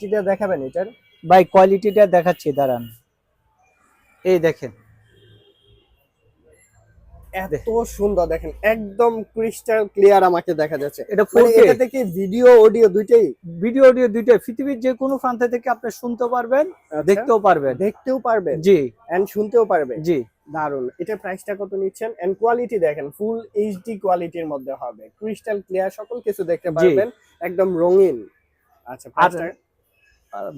কোয়ালিটিটা দেখাবেন এটার? ভাই কোয়ালিটিটা দেখাচ্ছি দাঁড়ান। এই দেখেন। এত সুন্দর দেখেন একদম ক্রিস্টাল ক্লিয়ার আমাকে দেখা যাচ্ছে। এটা মানে 4K এটা থেকে ভিডিও অডিও দুইটাই। ভিডিও অডিও দুইটাই। পৃথিবীর যে কোনো প্রান্ত থেকে আপনি শুনতে পারবেন আচ্ছা, দেখতেও পারবেন। দেখতেও পারবেন। জি। এন্ড শুনতেও পারবেন। জি। দারুণ এটার প্রাইসটা কত নিচ্ছেন? এন্ড কোয়ালিটি দেখেন ফুল এইচডি কোয়ালিটির মধ্যে হবে। ক্রিস্টাল ক্লিয়ার সকল কিছু দেখতে পারবেন। একদম রঙিন। আচ্ছা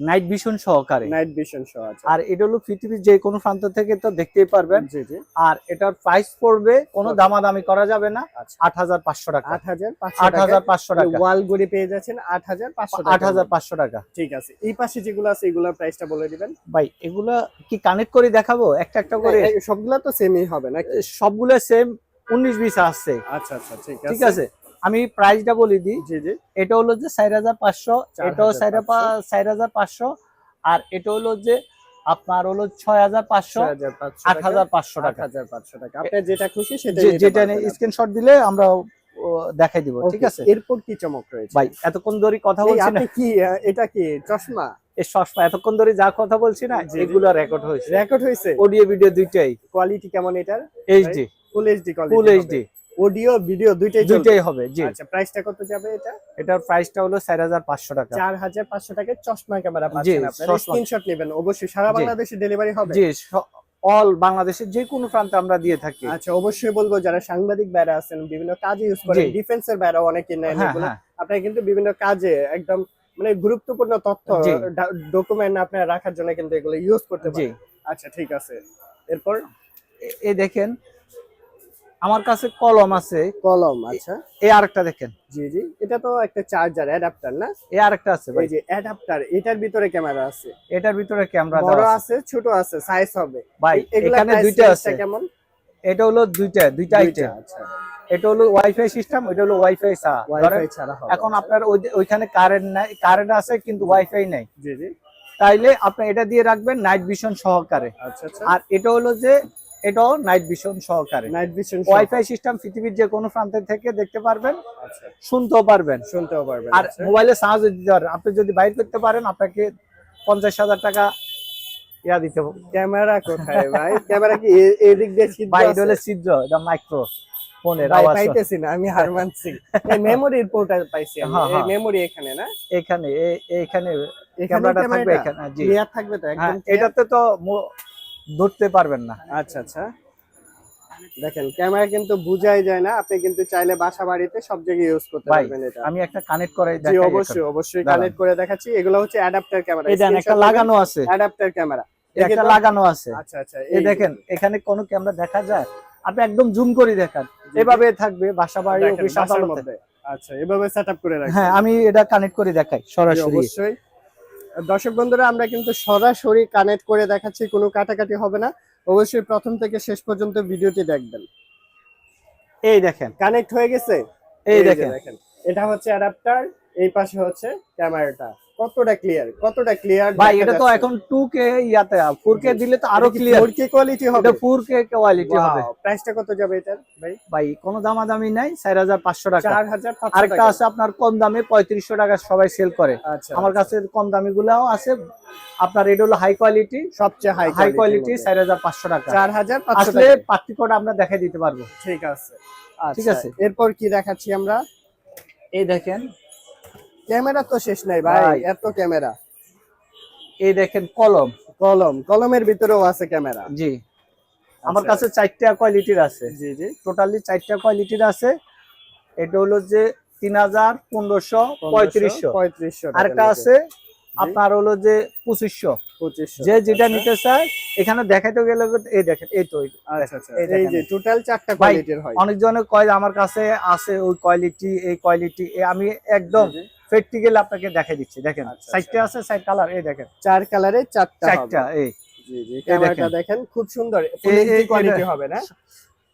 নাইট ভিশন সহকারে। নাইট ভিশন আছে আর এটা হলো পৃথিবীর যে কোনো প্রান্ত থেকে তো দেখতেই পারবেন। জি জি। আর এটার প্রাইস পড়বে কোনো দামাদামি করা যাবে না। আচ্ছা। আট হাজার পাঁচশো টাকা। আট হাজার আট হাজার পাঁচশো টাকা। ওয়াল গুড়ি পেয়ে যাচ্ছেন আট হাজার পাঁচশো আট হাজার পাঁচশো টাকা। ঠিক আছে। এই পাশে যেগুলো আছে এগুলোর প্রাইসটা বলে দিবেন। ভাই এগুলা কি কানেক্ট করে দেখাবো? একটা একটা করে? সবগুলা তো সেমই হবে না সবগুলা সেম উনিশ বিশ আসছে আচ্ছা আচ্ছা ঠিক আছে। ঠিক আছে? আমি প্রাইসটা বলে দিই। জি জি। এটা হলো যে চার হাজার পাঁচশো চার এটাও চার হাজার পাঁচশো আর এটা হলো যে আপনার হলো ছয় হাজার পাঁচশো আট হাজার পাঁচশো টাকা। হাজার পাঁচশো টাকা। আপনার যেটা খুশি সেটা যেটা স্ক্রিনশট দিলে আমরা দেখাই দিব ঠিক আছে? এরপর কি চমক রয়েছে? ভাই এতক্ষণ ধরে কথা বলছি আপনি কি এটা কি চশমা? এই এতক্ষণ ধরে যা কথা বলছি না। এগুলো রেকর্ড হয়েছে। রেকর্ড হয়েছে? অডিও ভিডিও দুইটাই। কোয়ালিটি কেমন এটার? HD full HD quality full HD audio video দুইটাই দুইটাই হবে জি। আচ্ছা প্রাইসটা কত যাবে এটা? এটার প্রাইসটা হলো চার হাজার পাঁচশো টাকা। চার হাজার পাঁচশো টাকায় চশমা ক্যামেরা পাচ্ছেন আপনারা। স্ক্রিনশট নেবেন অবশ্যই সারা বাংলাদেশে ডেলিভারি হবে। জি অল বাংলাদেশের যে কোনো প্রান্তে আমরা দিয়ে থাকি। আচ্ছা অবশ্যই বলব যারা সাংবাদিক বাইরে আছেন বিভিন্ন কাজে ইউজ করেন ডিফেন্সের বাইরে অনেকে নেন হ্যাঁ হ্যাঁ। আপনারা কিন্তু বিভিন্ন কাজে একদম মানে গুরুত্বপূর্ণ তথ্য। ডকুমেন্ট আপনারা রাখার জন্য কিন্তু এগুলো ইউজ করতে পারেন। আচ্ছা ঠিক আছে। এরপর? এ- এই দেখেন আমার কাছে কলম আছে। কলম আচ্ছা। এই আরেকটা দেখেন। জি জি। এটা তো একটা চার্জার অ্যাডাপ্টার না? এই আরেকটা আছে ভাই। এই যে অ্যাডাপ্টার এটার ভিতরে ক্যামেরা আছে। এটার ভিতরে ক্যামেরা বড় আছে। ছোট আছে সাইজ হবে। ভাই এখানে দুইটা আছে। কেমন? এটা হলো দুইটা দুইটা আইটেম আচ্ছা। এটা হলো ওয়াইফাই সিস্টেম এটা হলো ওয়াইফাই ছাড়া। হবে এখন আপনার ওই- ওইখানে কারেন্ট নাই কারেন্ট আছে কিন্তু ওয়াইফাই নাই। জি জি। তাইলে আপনি এটা দিয়ে রাখবেন নাইট ভিশন সহকারে। আচ্ছা আচ্ছা। আর এটা হলো যে এটাও নাইট ভিশন সহকারে। নাইট ভিশন ওয়াইফাই সিস্টেম পৃথিবীর যে কোনো প্রান্ত থেকে দেখতে পারবেন আচ্ছা। শুনতেও পারবেন। শুনতেও পারবেন আর আচ্ছা। মোবাইলে চার্জ দিতে পারেন। আপনি যদি বাইর করতে পারেন আপনাকে পঞ্চাশ হাজার টাকা ইয়া দিতে হবে। ক্যামেরা কোথায় ভাই? ক্যামেরা কি এদিক দিয়ে ছিদ্র ভাই? এটা হলো ছিদ্র এটা মাইক্রো ফোনের আওয়াজ। পাইতেছি না আমি হার মানছি এই মেমোরির পোর্টটা পাইছি আমি। হ্যাঁ, এই হ্যাঁ। মেমোরি এখানে না? এখানে এখানে ক্যামেরাটা থাকবে এখানে জি। ক্লিয়ার থাকবে তো হ্যাঁ একদম এটাতে তো ধরতে পারবেন না। আচ্ছা আচ্ছা। দেখেন ক্যামেরা কিন্তু বুঝাই যায় না আপনি কিন্তু চাইলে বাসা বাড়িতে সব জায়গায় ইউজ করতে পারবেন এটা। আমি একটা কানেক্ট করাই জি দেখাই অবশ্যই অবশ্যই কানেক্ট করে দেখাচ্ছি। এগুলো হচ্ছে অ্যাডাপ্টার ক্যামেরা এই দেখেন একটা লাগানো আছে। অ্যাডাপ্টার ক্যামেরা একটা লাগানো আছে। আচ্ছা আচ্ছা এই দেখেন এখানে কোনো ক্যামেরা দেখা যায়? আপনি একদম জুম করে দেখান। এভাবে থাকবে বাসা বাড়ি অফিস আদালতে। মধ্যে। আচ্ছা এভাবে সেটআপ করে রাখেন হ্যাঁ আমি এটা কানেক্ট করে দেখাই সরাসরি। অবশ্যই। দর্শক বন্ধুরা আমরা কিন্তু সরাসরি কানেক্ট করে দেখাচ্ছি কোনো কাটাকাটি হবে না। অবশ্যই প্রথম থেকে শেষ পর্যন্ত ভিডিওটি দেখবেন। এই দেখেন। কানেক্ট হয়ে গেছে? এই দেখেন। এটা হচ্ছে অ্যাডাপ্টার এই পাশে হচ্ছে ক্যামেরাটা কতটা ক্লিয়ার কতটা ক্লিয়ার ভাই এটা তো এখন 2K ইয়াতে 4K দিলে তো আরও ক্লিয়ার 4K কোয়ালিটি হবে? এটা 4K কোয়ালিটি হবে। প্রাইসটা কত যাবে এটার ভাই? ভাই কোনো দামাদামি নাই 4500 টাকা। 4500 আরেকটা টাকা। আছে আপনার কম দামে 3500 টাকা সবাই সেল করে। আচ্ছা আমার কাছে কম দামি গুলাও আছে। আপনার এটা হলো হাই কোয়ালিটি সবচেয়ে হাই হাই কোয়ালিটি 4500 টাকা। 4500 আসলে টাকা। পার্থক্যটা আমরা দেখাই দিতে পারব। ঠিক আছে। ঠিক আচ্ছা আছে। এরপর কি দেখাচ্ছি আমরা? এই দেখেন ক্যামেরা তো শেষ নাই ভাই। এত ক্যামেরা। এই দেখেন কলম। কলম কলমের ভিতরেও আছে ক্যামেরা। জি। আমার আচ্ছা। কাছে চারটা কোয়ালিটির আছে। জি জি। টোটালি চারটা কোয়ালিটির আছে। এটা হলো যে তিন হাজার পনেরোশো পঁয়ত্রিশশো। পঁয়ত্রিশশো আরেকটা আছে আপনার হলো যে পঁচিশশো। পঁচিশশো যে যেটা নিতে চায় এখানে দেখাইতে গেলে এই দেখেন এই তো এই। আচ্ছা আচ্ছা। যে টোটাল চারটা কোয়ালিটির হয়। অনেকজনে কয় আমার কাছে আছে ওই কোয়ালিটি এই কোয়ালিটি আমি একদম। প্র্যাকটিক্যাল আপনাকে দেখাই দিচ্ছি দেখেন আচ্ছা, সাইডটা আছে সাইড কালার এই দেখেন। চার কালারে চারটা চারটা এই। জি জি ক্যামেরাটা দেখেন। খুব সুন্দর ফুল কোয়ালিটি হবে না?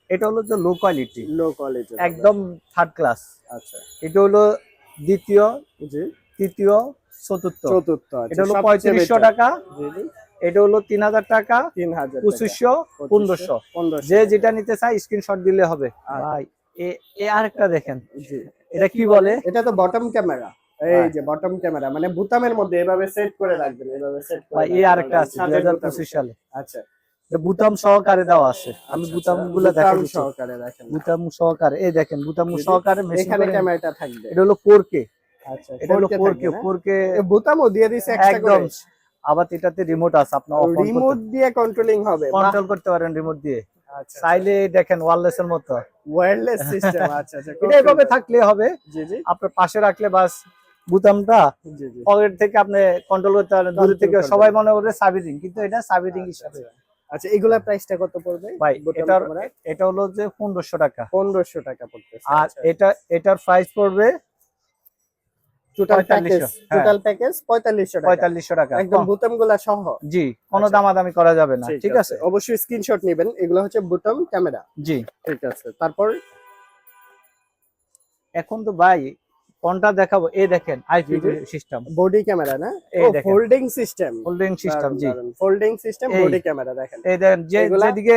এটা হলো যে লো কোয়ালিটি লো কোয়ালিটি একদম থার্ড ক্লাস আচ্ছা। এটা হলো দ্বিতীয় জি। তৃতীয় চতুর্থ। চতুর্থ এটা হলো পঁয়ত্রিশশো। টাকা। এটা হলো তিন হাজার টাকা। তিন হাজার পঁচিশশো পনেরোশো। যে যেটা নিতে চাই স্ক্রিনশট দিলে হবে। আচ্ছা। ভাই এ- এ আরেকটা দেখেন। জি। এটা কি বলে? এটা তো বটম ক্যামেরা এই হ্যাঁ। যে বটম ক্যামেরা মানে বুতামের মধ্যে এভাবে সেট করে রাখবেন এভাবে সেট করে এই আরেকটা আছে দুই সাথে হাজার বুতাম। পঁচিশ সালে। আচ্ছা। বুতাম সহকারে দেওয়া আছে। আমি আচ্ছা, বুতাম আচ্ছা, গুলা দেখা সহকারে রাখেন বুতাম সহকারে এই দেখেন বুতাম সহকারে মেশিন এখানে ক্যামেরাটা থাকবে। এটা হলো ফোর কে আচ্ছা এটা হলো 4K ফোর থাকবে কে না? ফোর কে এ বুতামও দিয়ে এক্সট্রা একদম। করে। আবার এটাতে রিমোট আছে আপনি অফ রিমোট দিয়ে কন্ট্রোলিং হবে কন্ট্রোল করতে পারেন রিমোট দিয়ে। আচ্ছা চাইলে দেখেন ওয়্যারলেস এর মতো। ওয়্যারলেস সিস্টেম আচ্ছা আচ্ছা। এটা এভাবে থাকলে হবে। জি জি। আপনার পাশে রাখলে বাস বুতামটা পকেট থেকে আপনি কন্ট্রোল করতে পারেন দূরে থেকে সবাই মনে করে সাবিরিং কিন্তু এটা সাবিরিং আচ্ছা, হিসাবে। আচ্ছা। আচ্ছা এগুলা প্রাইসটা কত পড়বে? ভাই এটার এটা হলো যে পনেরোশো টাকা। 1500 টাকা পড়তেছে। আর এটা এটার প্রাইস পড়বে টোটাল প্যাকেজ। টোটাল প্যাকেজ 4500 টাকা। পঁয়তাল্লিশশো টাকা। একদম বুতামগুলা সহ। জি কোনো আচ্ছা। দামাদামি করা যাবে না ঠিক আছে। অবশ্যই স্ক্রিনশট নেবেন। এগুলো হচ্ছে বুতাম ক্যামেরা। জি। ঠিক আছে। তারপর? এখন তো ভাই কোনটা দেখাবো। এই দেখেন আইপি জি, জি। সিস্টেম বডি ক্যামেরা না? এই দেখেন। ফোল্ডিং সিস্টেম হোল্ডিং সিস্টেম জি। ফোল্ডিং সিস্টেম বডি ক্যামেরা দেখেন। এই দেখেন যে যেদিকে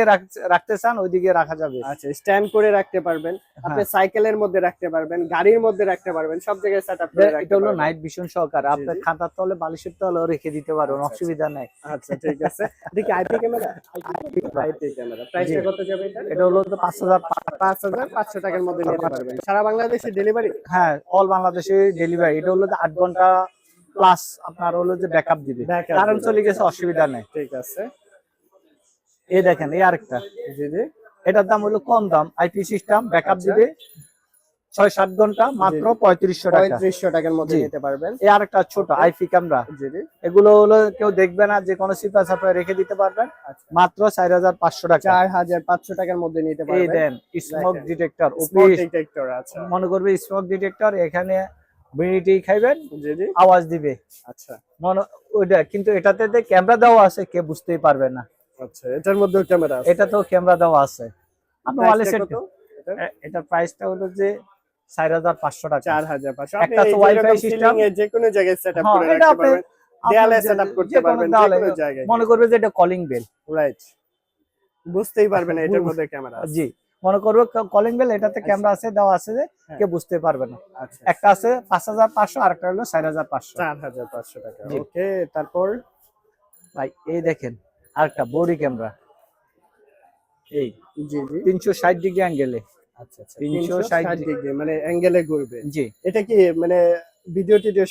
রাখতে চান ওইদিকে রাখা যাবে। আচ্ছা স্ট্যান্ড করে রাখতে পারবেন। হ্যাঁ। আপনি সাইকেলের মধ্যে রাখতে পারবেন গাড়ির মধ্যে রাখতে পারবেন সব জায়গায় সেটআপ করে রাখতে এটা হলো নাইট ভিশন সহকারে। জি, আপনার খাতার তলে বালিশের তলে রেখে দিতে পারবেন আচ্ছা, অসুবিধা নেই। আচ্ছা ঠিক আছে। দেখি আইপি ক্যামেরা আইপি ক্যামেরা প্রাইসটা কত যাবে এটা? এটা হলো তো পাঁচ হাজার পাঁচ হাজার পাঁচশো টাকার মধ্যে নিতে পারবেন। সারা বাংলাদেশে ডেলিভারি হ্যাঁ অল বাংলাদেশে ডেলিভারি এটা হলো যে আট ঘণ্টা প্লাস আপনার হলো যে ব্যাকআপ দিবে। কারণ চলে গেছে অসুবিধা নেই। ঠিক আছে। এই দেখেন এই আরেকটা। জি জি। এটার দাম হলো কম দাম আইপি সিস্টেম ব্যাকআপ। দিবে। ছয় সাত ঘণ্টা মাত্র পঁয়ত্রিশশো টাকা। পঁয়ত্রিশশো টাকার মধ্যে নিতে পারবেন। এই আরেকটা ছোট আইপি ক্যামেরা। এগুলো হলো কেউ দেখবে না যে কোনো সিপা সাপায় রেখে দিতে পারবেন। আচ্ছা। মাত্র চার হাজার পাঁচশো টাকা। চার হাজার পাঁচশো টাকার মধ্যে নিতে পারবেন। দেন স্মোক ডিটেক্টর ডিটেক্টর আছে মনে করবে স্মোক ডিটেক্টর এখানে বিড়িটি খাইবেন আওয়াজ দিবে। আচ্ছা। মনে ওইটা কিন্তু এটাতে যে ক্যামেরা দেওয়া আছে কে বুঝতেই পারবে না। আচ্ছা এটার মধ্যে ক্যামেরা এটা তো ক্যামেরা দেওয়া আছে। আপনি Price ওয়ালে টা সেট? এটার? এটার প্রাইসটা হলো যে চার হাজার পাঁচশো টাকা। চার হাজার পাঁচশো। একটা তো ceiling এ যে কোনো জায়গায় সেট আপ হ্যাঁ, করে রাখতে পারবেন। দেয়ালে সেট আপ করতে পারবেন যে কোনো জায়গায়। মনে করবে যে এটা কলিং বেল রাইট বুঝতেই পারবেন না এটার মধ্যে ক্যামেরা আছে। জি মনে করবে কলিং বেল এটাতে ক্যামেরা আছে দেওয়া আছে যে হ্যাঁ। কে বুঝতে পারবে না। আচ্ছা। একটা আছে পাঁচ হাজার পাঁচশো আর একটা হলো চার হাজার পাঁচশো। চার হাজার পাঁচশো টাকা। ওকে তারপর? ভাই এই দেখেন আরেকটা বডি ক্যামেরা এই জি জি। তিনশো ষাট ডিগ্রি অ্যাঙ্গেলে আচ্ছা আচ্ছা। 360 360 ডিগ্রি মানে অ্যাঙ্গেলে ঘুরবে। জি। এটা কি মানে ভিডিও টিডিও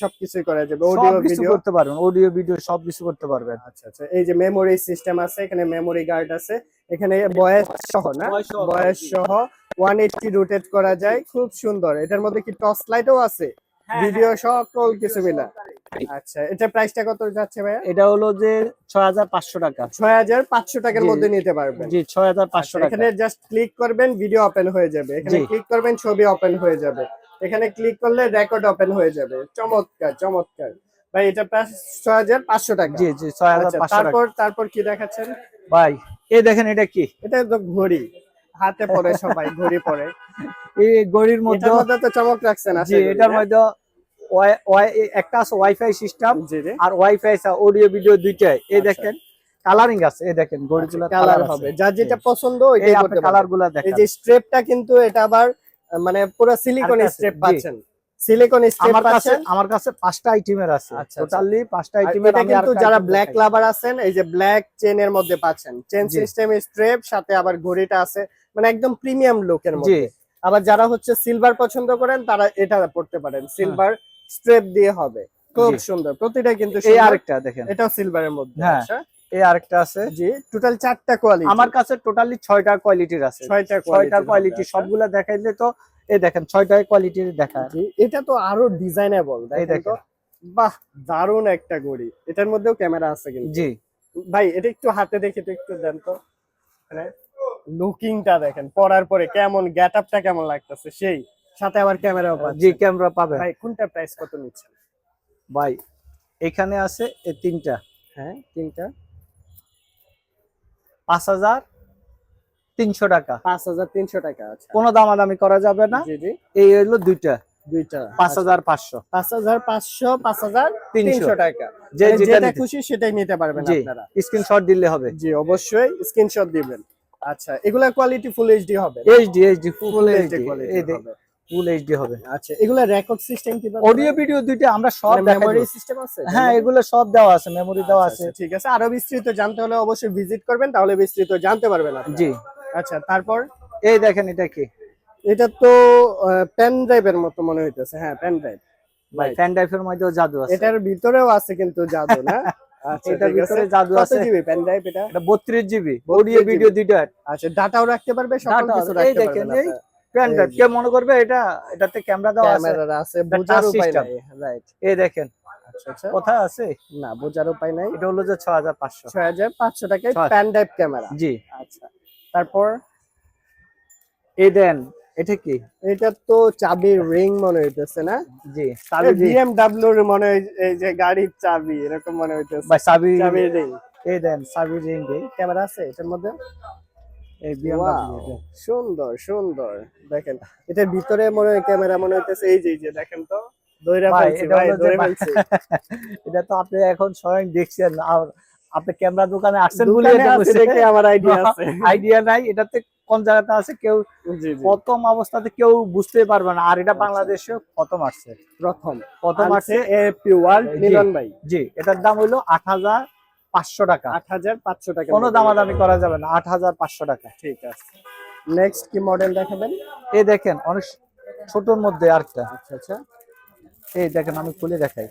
করা যাবে অডিও ভিডিও করতে পারবেন অডিও ভিডিও সবকিছু করতে পারবেন। আচ্ছা আচ্ছা। এই যে মেমোরি সিস্টেম আছে এখানে মেমোরি গার্ড আছে। এখানে বয়স সহ না? বয়স সহ, বয়স জি। সহ ওয়ান এইটটি রোটেট করা যায় খুব সুন্দর। এটার মধ্যে কি টর্চ লাইটও আছে? ভিডিও সকল কিছু মিলা। আচ্ছা এটা প্রাইসটা কত যাচ্ছে ভাইয়া? এটা হলো যে ছয় হাজার পাঁচশো টাকা। ছয় হাজার পাঁচশো টাকার মধ্যে নিতে পারবেন। জি ছয় হাজার পাঁচশো আচ্ছা, টাকা। এখানে জাস্ট ক্লিক করবেন ভিডিও ওপেন হয়ে যাবে। এখানে ক্লিক করবেন ছবি ওপেন হয়ে যাবে। এখানে ক্লিক করলে রেকর্ড ওপেন হয়ে যাবে। চমৎকার চমৎকার। ভাই এটা প্রায় ছয় হাজার পাঁচশো টাকা। জি জি ছয় হাজার আচ্ছা, পাঁচশো টাকা। তারপর তারপর কি দেখাচ্ছেন? ভাই এই দেখেন এটা কি? এটা তো ঘড়ি। হাতে পরে সবাই ঘড়ি পরে এই ঘড়ির মধ্যে তো চমক রাখছেন জি এটার না? মধ্যে একটা আছে ওয়াইফাই সিস্টেম আর ওয়াইফাই অডিও ভিডিও দুইটাই। এই আচ্ছা। দেখেন কালারিং আছে এই দেখেন গড়িগুলো কালার হবে। যার যেটা পছন্দ ওইটাই করতে কালার পারবেন। গুলা এই দেখেন। যে স্ট্রেপটা কিন্তু এটা আবার মানে পুরো সিলিকন স্ট্রেপ পাচ্ছেন। সিলিকন স্ট্রেপ আমার কাছে আমার কাছে পাঁচটা আইটেমের আছে। আচ্ছা, আচ্ছা। টোটালি পাঁচটা আইটেমের কিন্তু যারা ব্ল্যাক লাভার আছেন এই যে ব্ল্যাক চেনের মধ্যে পাচ্ছেন। চেন সিস্টেম স্ট্রেপ সাথে আবার ঘড়িটা আছে। মানে একদম প্রিমিয়াম লুকের মধ্যে। আবার যারা হচ্ছে সিলভার পছন্দ করেন তারা এটা পড়তে পারেন। সিলভার স্ট্রেপ দিয়ে হবে। খুব সুন্দর। প্রতিটা কিন্তু এই আরেকটা দেখেন। এটাও সিলভারের মধ্যে হ্যাঁ। আচ্ছা। এই আরেকটা আছে। জি টোটাল চারটা কোয়ালিটি আমার কাছে টোটালি ছয়টা কোয়ালিটির আছে। ছয়টা ছয়টা কোয়ালিটি সবগুলা দেখাইলে তো এই দেখেন ছয়টা কোয়ালিটির দেখা। জি এটা তো আরও ডিজাইনেবল দেখেন তো। বাহ দারুণ একটা ঘড়ি। এটার মধ্যেও ক্যামেরা আছে কিন্তু। জি। ভাই এটা একটু হাতে দেখে তো একটু দেন তো। মানে লুকিংটা দেখেন পরার পরে কেমন গেট আপটা কেমন লাগতেছে সেই। সাথে আবার ক্যামেরাও জি ক্যামেরা পাবেন ভাই কোনটা প্রাইস কত নিচ্ছেন? ভাই এখানে আছে এই তিনটা। হ্যাঁ তিনটা। পাঁচ হাজার তিনশো টাকা। পাঁচ হাজার তিনশো টাকা আছে কোনো দামাদামি করা যাবে না। জি জি। এই হলো দুইটা। দুইটা পাঁচ হাজার পাঁচশো। পাঁচ হাজার পাঁচশো পাঁচ হাজার তিনশো টাকা। যে মানে যেটা খুশি সেটাই নিতে পারবেন আপনারা। স্ক্রিনশট দিলে হবে। জি অবশ্যই স্ক্রিনশট দিবেন। আচ্ছা এগুলা কোয়ালিটি ফুল এইচডি হবে HD HD full HD quality হবে। ফুল এইচডি হবে। আচ্ছা এগুলা রেকর্ড সিস্টেম কীভাবে অডিও ভিডিও দুইটা আমরা সব মেমোরি মেমোরি সিস্টেম আছে? হ্যাঁ এগুলো সব দেওয়া আছে মেমোরি দেওয়া আচ্ছা, আছে। আচ্ছা, ঠিক আছে। আরও বিস্তৃত জানতে হলে অবশ্যই ভিজিট করবেন তাহলে বিস্তৃত জানতে পারবেন আপনারা। জি। আচ্ছা তারপর? এই দেখেন এটা কি? এটা তো পেন ড্রাইভের মতো মনে হইতেছে। হ্যাঁ পেন ড্রাইভ ভাই ফ্যান ড্রাইভের মধ্যেও জাদু আছে। এটার ভিতরেও আছে কিন্তু জাদু না? আচ্ছা এটার ভিতরে জাদু আছে? জিবি পেন ড্রাইভ এটা? এটা বত্রিশ জিবি 32 অডিও ভিডিও দুইটা। আচ্ছা ডাটাও রাখতে পারবে Data, কিছু এই রাখতে দেখেন, পারবে কে মনে করবে? এটা এটাতে ক্যামেরা আছে। ক্যামেরা আছে বোঝার উপায় নাই। রাইট এই দেখেন। আচ্ছা আচ্ছা। আছে? না বোঝার উপায় নাই। এটা হলো যে ছয় হাজার পাঁচশো। ছয় হাজার পাঁচশো টাকায় ছয়। প্যান ক্যামেরা জি। আচ্ছা। তারপর? এই দেন এটা কি? এটা তো চাবির রিং মনে হইতেছে না? জি চাবি। বিএমডব্লিউ এর মনে হয় এই যে গাড়ির চাবি এরকম মনে হইতেছে। বা চাবি চাবির রিং এই দেন চাবি রিং ক্যামেরা আছে এটার মধ্যে? সুন্দর সুন্দর। দেখেন এটার ভিতরে মনে হয় ক্যামেরা মনে হইতেছে এই যে যে দেখেন তো। এটা হলো তো আপনি এখন স্বয়ং দেখছেন আর আপনি ক্যামেরা দোকানে আসছেন বলে দেখে আমার আইডিয়া আছে। আইডিয়া নাই এটাতে কোন জায়গাতে আছে কেউ প্রথম অবস্থাতে কেউ বুঝতে পারবে না। আর এটা বাংলাদেশে প্রথম আসছে। প্রথম। প্রথম আছে আসছে জি। মিলন ভাই। জি এটার দাম হইল আট হাজার পাঁচশো টাকা। আট হাজার পাঁচশো টাকা। কোনো দামাদামি করা যাবে না আট হাজার পাঁচশো টাকা। ঠিক আছে। নেক্সট কি মডেল দেখাবেন? এই দেখেন অনেক ছোটর মধ্যে আরেকটা। আচ্ছা আচ্ছা। এই দেখেন আমি খুলে দেখাই।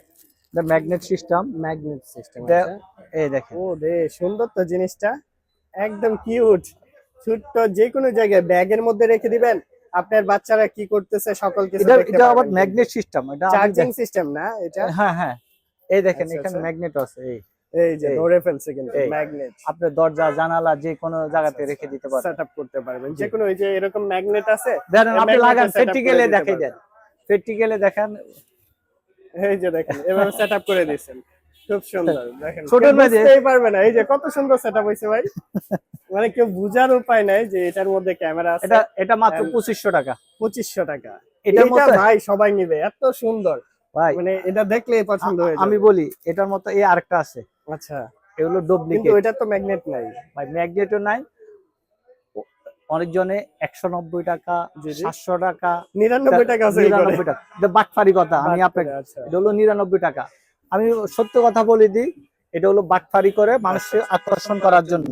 এটা ম্যাগনেট সিস্টেম ম্যাগনেট সিস্টেম এই দেখেন। ও রে সুন্দর তো জিনিসটা। একদম কিউট ছোট্ট যে কোনো জায়গায় ব্যাগের মধ্যে রেখে দিবেন। আপনার বাচ্চারা কি করতেছে সকল কিছু এটা আবার ম্যাগনেট সিস্টেম এটা চার্জিং সিস্টেম না এটা? হ্যাঁ হ্যাঁ। এই দেখেন আচ্ছা, এখানে আচ্ছা। ম্যাগনেট আছে এই। এই যে ধরে ফেলছে কিন্তু ম্যাগনেট আপনি দরজা জানালা যে কোনো জায়গাতে রেখে দিতে পারেন। সেটআপ করতে পারবেন। যে কোনো ওই যে এরকম ম্যাগনেট আছে দেখেন এই আপনি লাগান প্র্যাকটিক্যালে দেখাই পারবেন। দেন প্র্যাকটিক্যালে দেখান। এই যে দেখেন এভাবে সেটআপ করে দিয়েছেন। খুব সুন্দর দেখেন। ছোট কেউ মাঝে- বুঝতেই পারবে না। এই যে কত সুন্দর সেটআপ হয়েছে ভাই। মানে কেউ বুঝার উপায় নাই যে এটার মধ্যে ক্যামেরা আছে। এটা এটা মাত্র And- পঁচিশশো টাকা। পঁচিশশো টাকা। এটার এটা মতো ভাই সবাই নিবে। এত সুন্দর। ভাই মানে এটা দেখলেই পছন্দ হয়ে যাবে। আমি বলি এটার মতো এই আরেকটা আছে। আচ্ছা। এগুলো কিন্তু ডুপ্লিকেট ওইটা তো ম্যাগনেট নাই। ভাই ম্যাগনেটও নাই। অনেকজনে একশো নব্বই টাকা। সাতশো টাকা নিরানব্বই টাকা। নিরানব্বই টাকা। এটা বাটফারি কথা আমি আপনাকে আচ্ছা। এটা হলো নিরানব্বই টাকা। আমি সত্য কথা বলে দিই এটা হলো বাটফারি করে মানুষকে আকর্ষণ করার জন্য।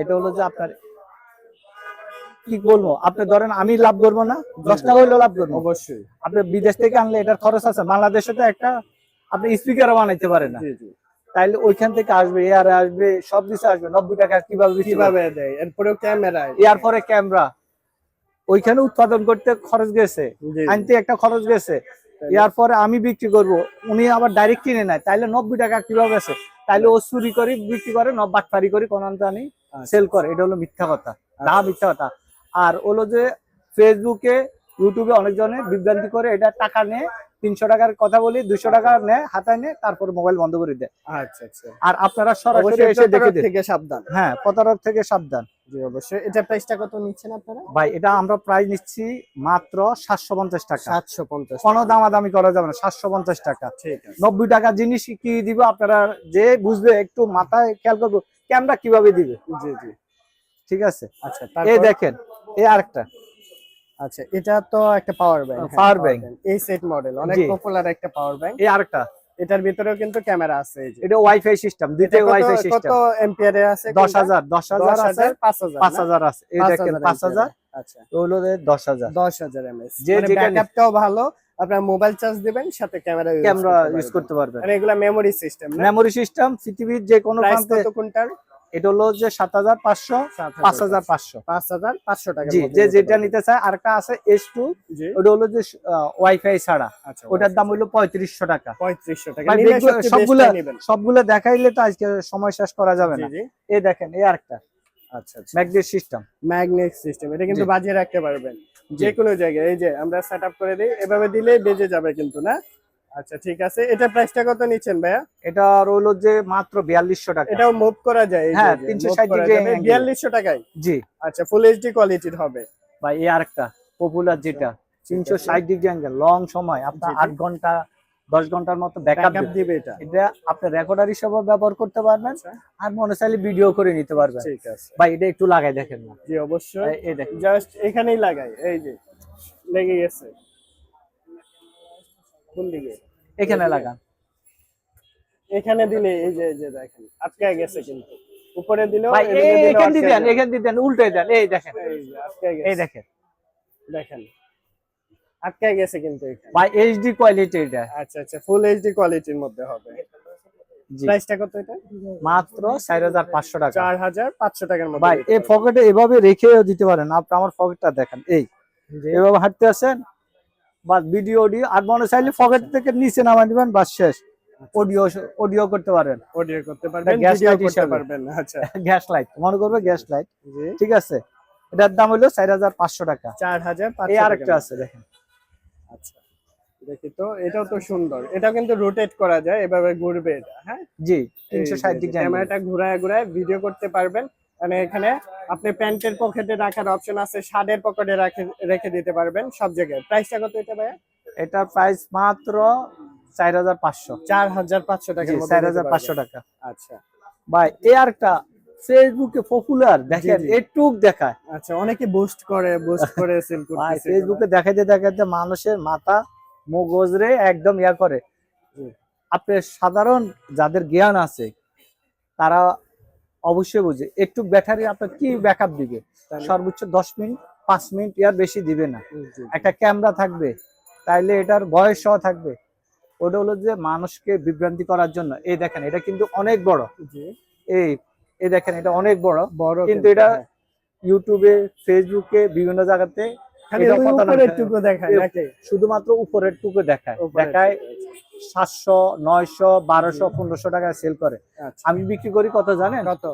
এটা হলো যে আপনার কি বলব? আপনি ধরেন আমি লাভ করব না দশ টাকা হইলেও লাভ করব। অবশ্যই। আপনি বিদেশ থেকে আনলে এটার খরচ আছে। বাংলাদেশে তো একটা আপনি স্পিকারও বানাইতে পারেন না। তাইলে ওইখান থেকে আসবে এয়ারে আসবে সব কিছু আসবে। নব্বই টাকা কীভাবে কীভাবে দেয়? এরপরে ক্যামেরা এরপরে ক্যামেরা ওইখানে উৎপাদন করতে খরচ গেছে। আনতে একটা খরচ গেছে। এরপরে আমি বিক্রি করব। উনি আবার ডাইরেক্ট কিনে নেয়। তাইলে নব্বই টাকা কীভাবে আছে তাইলে ও চুরি করে বিক্রি করে নব্বাট ফারি করে কোন আনি সেল করে। এটা হলো মিথ্যা কথা। না মিথ্যা কথা। আর হলো যে ফেসবুকে ইউটিউবে অনেকজনে বিভ্রান্তি করে এটা টাকা নেয় তিনশো টাকার কথা বলি দুইশো টাকা নেয় হাতায় নেয় তারপর মোবাইল বন্ধ করে দেয় আচ্ছা আচ্ছা। আর আপনারা সরাসরি এসে দেখে থেকে সাবধান। হ্যাঁ প্রতারক থেকে সাবধান। জি অবশ্যই। এটা প্রাইসটা কত নিচ্ছেন আপনারা? ভাই এটা আমরা প্রাইস নিচ্ছি মাত্র সাতশো পঞ্চাশ টাকা। কোনো দামাদামি করা যাবে না সাতশো পঞ্চাশ টাকা। ঠিক আছে। নব্বই টাকা জিনিস কি দিব আপনারা? যে বুঝবে একটু মাথায় খেয়াল করব ক্যামেরা কীভাবে দিবে? জি জি। ঠিক আছে? আচ্ছা এই দেখেন এই আরেকটা। আচ্ছা এটা তো একটা পাওয়ার ব্যাংক Power bank। এই সেট মডেল অনেক পপুলার একটা পাওয়ার ব্যাংক এই আরেকটা। এটার ভিতরেও কিন্তু ক্যামেরা আছে এই যে। এটা ওয়াইফাই সিস্টেম দুইটাই কত- ওয়াইফাই কত সিস্টেম এম্পিয়ারে আছে দশ হাজার দশ হাজার আছে? পাঁচ হাজার পাঁচ হাজার আছে। এই দেখেন পাঁচ হাজার। আচ্ছা। হলো যে দশ হাজার। দশ হাজার এমএস যে ব্যাকআপটাও ভালো। আপনার মোবাইল চার্জ দিবেন সাথে ক্যামেরা ক্যামেরা ইউজ করতে পারবেন। মানে এগুলা মেমোরি সিস্টেম মেমোরি সিস্টেম পৃথিবীর যে কোনো প্রান্তে কত কোনটার? এটা হলো যে সাত হাজার পাঁচশো পাঁচ হাজার পাঁচশো। পাঁচ হাজার পাঁচশো টাকা জি যে যেটা নিতে চায় আরেকটা আছে এস টু ওটা হলো যে ওয়াইফাই ছাড়া। আচ্ছা ওটার দাম হলো পঁয়ত্রিশশো টাকা। পঁয়ত্রিশশো টাকা। সবগুলা সবগুলো দেখাইলে তো আজকে সময় শেষ করা যাবে না। এই দেখেন এই আরেকটা। আচ্ছা ম্যাগনেট সিস্টেম ম্যাগনেট সিস্টেম এটা কিন্তু। বাজিয়ে রাখতে পারবেন। যে কোনো জায়গায় এই যে আমরা সেট আপ করে দিই এভাবে দিলেই বেজে যাবে কিন্তু না? আচ্ছা ঠিক আছে। এটা প্রাইসটা কত নিচ্ছেন ভাইয়া? এটা হলো যে মাত্র বিয়াল্লিশশো টাকা। এটাও মুভ করা যায় হ্যাঁ, যে, 360 move করা degree যাবে, angle। 4200 টাকায়? জি। আচ্ছা ফুল এইচডি কোয়ালিটির হবে। ভাই এই আরেকটা পপুলার যেটা তিনশো ষাট ডিগ্রি অ্যাঙ্গেল লং সময় আপনার জি, জি। আট ঘণ্টা দশ ঘণ্টার মতো ব্যাকআপ দিবে। এটা। এটা আপনি রেকর্ডার হিসেবে ব্যবহার করতে পারবেন আচ্ছা। আর মনে চাইলে ভিডিও করে নিতে পারবেন। ঠিক আছে। ভাই এটা একটু লাগাই দেখেন না। জি অবশ্যই। এই- এই দেখেন। জাস্ট এখানেই লাগাই এই যে লেগে গেছে। কোন দিকে এখানে লাগান। এখানে দিলে এই যে এই যে দেখেন আটকে গেছে কিন্তু। উপরে দিলেও ভাই এখান দিয়ে দেন এখান দিয়ে দেন উল্টে দেন এই দেখেন। এই দেখেন। দেখেন। আটকে গেছে কিন্তু এখানে ভাই এইচডি কোয়ালিটি এটা। আচ্ছা আচ্ছা ফুল এইচডি কোয়ালিটির মধ্যে হবে। প্রাইসটা কত এটা? মাত্র টাকা। চার হাজার পাঁচশো টাকার মধ্যে ভাই এই। পকেটে এভাবে রেখেও দিতে পারেন। আপনি আমার পকেটটা দেখেন এই। এভাবে হাঁটতে আছেন বা ভিডিও অডিও আর মনে চাইলে পকেট থেকে নিচে নামাই দিবেন বাস শেষ। অডিও অডিও করতে পারেন। অডিও করতে পারবেন গ্যাস লাইট করতে পারবেন আচ্ছা। গ্যাস লাইট মনে করবে গ্যাস লাইট ঠিক আছে? এটার দাম হলো চার হাজার পাঁচশো টাকা। চার হাজার এই আরেকটা আছে দেখেন। আচ্ছা দেখি তো এটাও তো সুন্দর। এটা কিন্তু রোটেট করা যায় এভাবে ঘুরবে এটা হ্যাঁ? জি তিনশো ষাট ডিগ্রি ক্যামেরাটা ঘুরায় ঘুরায় ভিডিও করতে পারবেন। মানে এখানে আপনি প্যান্টের পকেটে রাখার অপশন আছে শার্টের পকেটে রাখে রেখে দিতে পারবেন সব জায়গায়। প্রাইসটা কত এটা ভাইয়া? এটার প্রাইস মাত্র চার হাজার পাঁচশো। চার হাজার পাঁচশো টাকা চার হাজার পাঁচশো টাকা। আচ্ছা। ভাই এ আরেকটা ফেসবুকে পপুলার দেখেন এটুক দেখায়। আচ্ছা অনেকে বুস্ট করে বুস্ট করে সেল করতেছে ফেসবুকে দেখাইতে দেখাইতে মানুষের মাথা মগজরে একদম ইয়া করে। আপনি সাধারণ যাদের জ্ঞান আছে তারা অবশ্যই বুঝে। একটু ব্যাটারি আপনার কি ব্যাকআপ দিবে? সর্বোচ্চ দশ মিনিট পাঁচ মিনিট ইয়ার বেশি দিবে না। একটা ক্যামেরা থাকবে তাইলে এটার বয়স সহ থাকবে। ওটা হলো যে মানুষকে বিভ্রান্তি করার জন্য। এই দেখেন এটা কিন্তু অনেক বড়। এই এই দেখেন এটা অনেক বড়। বড় কিন্তু এটা হ্যাঁ। ইউটিউবে ফেসবুকে বিভিন্ন জায়গাতে শুধুমাত্র উপরের টুকু দেখায় দেখায়। সাতশো নয়শো বারোশো পনেরোশো টাকায় সেল করে। আচ্ছা। আমি বিক্রি করি কত জানেন? কত?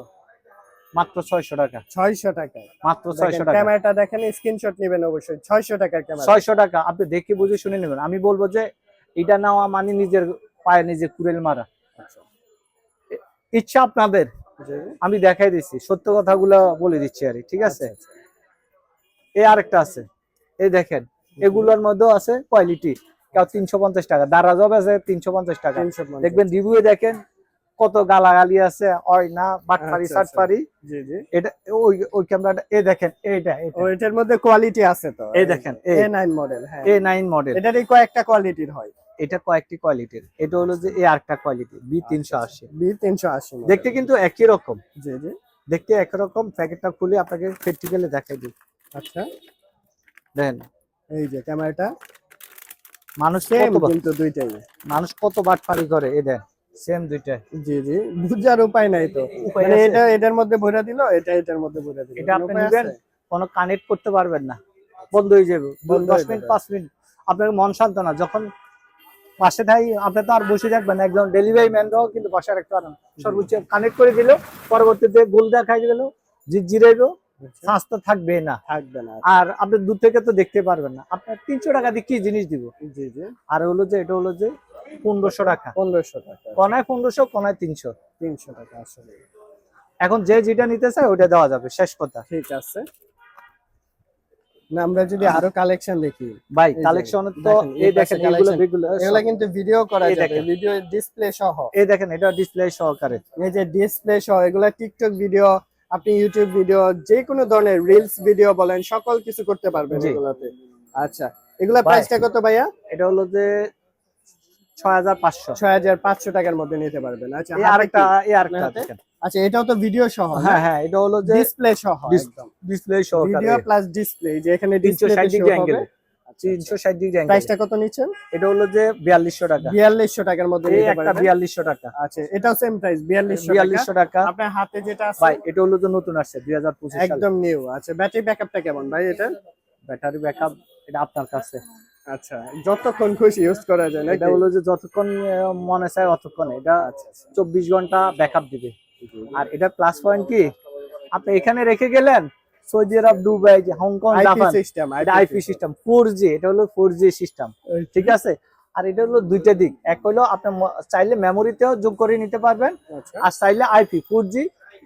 মাত্র ছয়শো টাকা। ছয়শো টাকা মাত্র ছয়শো টাকা। ক্যামেরাটা দেখেন স্ক্রিনশট নেবেন অবশ্যই। ছয়শো টাকার ক্যামেরা ছয়শো টাকা। আপনি দেখে বুঝে শুনে নেবেন। আমি বলব যে এটা নেওয়া মানে নিজের পায়ে নিজে কুড়েল মারা। আচ্ছা। ইচ্ছা আপনাদের। আমি দেখাই দিচ্ছি। সত্য কথাগুলো বলে দিচ্ছি আর ঠিক আছে? এ এই আরেকটা আছে। এই দেখেন এগুলোর মধ্যেও আছে কোয়ালিটি কেউ তিনশো পঞ্চাশ টাকা। দারা জব আছে তিনশো পঞ্চাশ টাকা। দেখবেন রিভিউ দেখেন কত গালাগালি আছে হয় না বাটপারি আচ্ছা, সাটপারি জি জি। এটা ওই ওই ক্যামেরাটা এই দেখেন এইটা এটা এটার মধ্যে কোয়ালিটি আছে তো? এই দেখেন। এ নাইন মডেল হ্যাঁ। এ নাইন মডেল এটারই কয়েকটা কোয়ালিটির হয়। এটা কয়েকটি কোয়ালিটির এটা হলো যে এই আরেকটা কোয়ালিটি বি তিনশো আশি। বি তিনশো আশি দেখতে কিন্তু একই রকম। জি জি। দেখতে একই রকম। প্যাকেটটা খুলে আপনাকে প্র্যাকটিক্যালি দেখাই দিই। আচ্ছা। দেখেন এই যে ক্যামেরাটা মানুষ কিন্তু দুইটাই। মানুষ কত বাটপারি করে এ দেন সেম দুইটা জি জি বুঝার উপায় নাই তো। মানে এটা এটার মধ্যে ভরে দিল এটা এটার মধ্যে ভরে দিল। এটা আপনি নিবেন কোনো কানেক্ট করতে পারবেন না। বন্ধ হয়ে যাবে বন্ধ দশ হয়ে মিনিট যাবে। পাঁচ মিনিট। আপনার মন শান্ত না যখন পাশে থাই আপনি তো আর বসে থাকবেন না, একজন ডেলিভারি ম্যানরাও কিন্তু বসে রাখতে পারেন সর্বোচ্চ কানেক্ট করে দিল পরবর্তীতে গোল দেখাই গেল জিজিরাইব আচ্ছা, তো থাকবে না। থাকবে না। আর আপনি দূর থেকে তো দেখতে পারবেন না। আপনার তিনশো টাকা দিয়ে কি জিনিস দিব? জি জি। আর হলো যে এটা হলো যে পনেরোশো টাকা। পনেরোশো টাকা। কনায় পনেরোশো কনায় তিনশো। তিনশো টাকা আসলে। এখন যে যেটা নিতে চায় ওটা দেওয়া যাবে। শেষ কথা। ঠিক আছে। না আমরা যদি আরও কালেকশন দেখি। ভাই কালেকশন তো এই দেখেন এগুলো। এগুলো কিন্তু ভিডিও করা যাবে। ভিডিও ডিসপ্লে সহ। এই দেখেন এটা ডিসপ্লে সহকারে। এই যে ডিসপ্লে সহ এগুলা টিকটক ভিডিও আপনি ইউটিউব ভিডিও যে কোনো ধরনের রিলস ভিডিও বলেন সকল কিছু করতে পারবেন এগুলাতে। আচ্ছা এগুলা। প্রাইসটা কত ভাইয়া? এটা হলো যে ছয় হাজার পাঁচশো। ছয় হাজার পাঁচশো টাকার মধ্যে নিতে পারবেন। আচ্ছা আরেকটা এই আরেকটা আচ্ছা এটাও তো ভিডিও সহ হ্যাঁ হ্যাঁ এটা হলো যে ডিসপ্লে সহ ডিসপ্লে সহকারে। ভিডিও প্লাস ডিসপ্লে যে এখানে ডিসপ্লে তিনশো ষাট ডিগ্রি প্রাইসটা কত নিচ্ছেন? এটা হলো যে বিয়াল্লিশশো টাকা। বিয়াল্লিশশো টাকার মধ্যে একটা বিয়াল্লিশশো টাকা। আচ্ছা এটাও সেম প্রাইস বিয়াল্লিশশো বিয়াল্লিশশো টাকা। আপনার হাতে যেটা আছে ভাই এটা হলো যে নতুন আসছে দুই হাজার পঁচিশ একদম নিউ আচ্ছা ব্যাটারি ব্যাকআপটা কেমন ভাই এটা? ব্যাটারি ব্যাকআপ এটা আপনার কাছে। আচ্ছা যতক্ষণ খুশি ইউজ করা যায় এটা হলো যে যতক্ষণ মনে চায় এটা আচ্ছা আচ্ছা। চব্বিশ ঘণ্টা ব্যাকআপ দিবে। আর এটা প্লাস পয়েন্ট কি? আপনি এখানে রেখে গেলেন? সৌদি আরব দুবাই যে হংকং জাপান। এটা আইপি সিস্টেম ফোর জি এটা হলো ফোর জি সিস্টেম ঠিক আছে? আর এটা হলো দুইটা দিক। এক হলো আপনি চাইলে মেমোরিতেও যোগ করে নিতে পারবেন আচ্ছা। আর চাইলে আইপি ফোর জি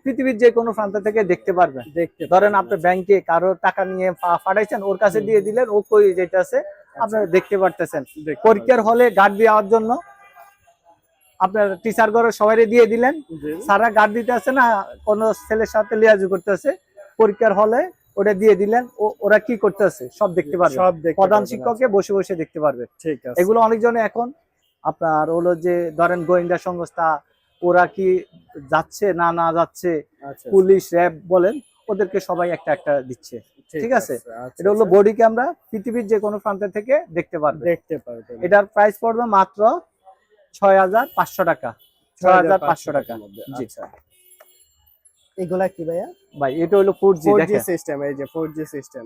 পৃথিবীর যে কোনো প্রান্ত থেকে দেখতে পারবেন। দেখতে ধরেন আপনি ব্যাংকে কারও টাকা নিয়ে পাঠাইছেন ওর কাছে দিয়ে দিলেন ও কই যেতেছে আপনারা দেখতে পারতেছেন। পরীক্ষার হলে গার্ড দেওয়ার জন্য আপনার টিচার ঘরে সবাই দিয়ে দিলেন। সারা গার্ড দিতে আছে না কোনো ছেলের সাথে লিয়াজু করতেছে পরীক্ষার হলে ওটা দিয়ে দিলেন। ওরা কি করতেছে? সব দেখতে পারবে। সব প্রধান শিক্ষককে বসে বসে দেখতে পারবে। আচ্ছা। ঠিক আছে। এগুলো অনেকজনে এখন আপনার হলো যে ধরেন গোয়েন্দা সংস্থা ওরা কি যাচ্ছে না না যাচ্ছে আচ্ছা পুলিশ র্যাব বলেন ওদেরকে সবাই একটা একটা দিচ্ছে। ঠিক আছে? আচ্ছা, এটা হলো আচ্ছা। বডি ক্যামেরা পৃথিবীর যে কোনো প্রান্ত থেকে দেখতে পারবে। দেখতে পারবেন এটার প্রাইস পড়বে মাত্র ছয় হাজার পাঁচশো টাকা। ছয় হাজার পাঁচশো টাকা। জি। এগুলা কি ভাইয়া? ভাই এটা হলো 4G দেখেন। 4G সিস্টেম এই যে ফোর জি সিস্টেম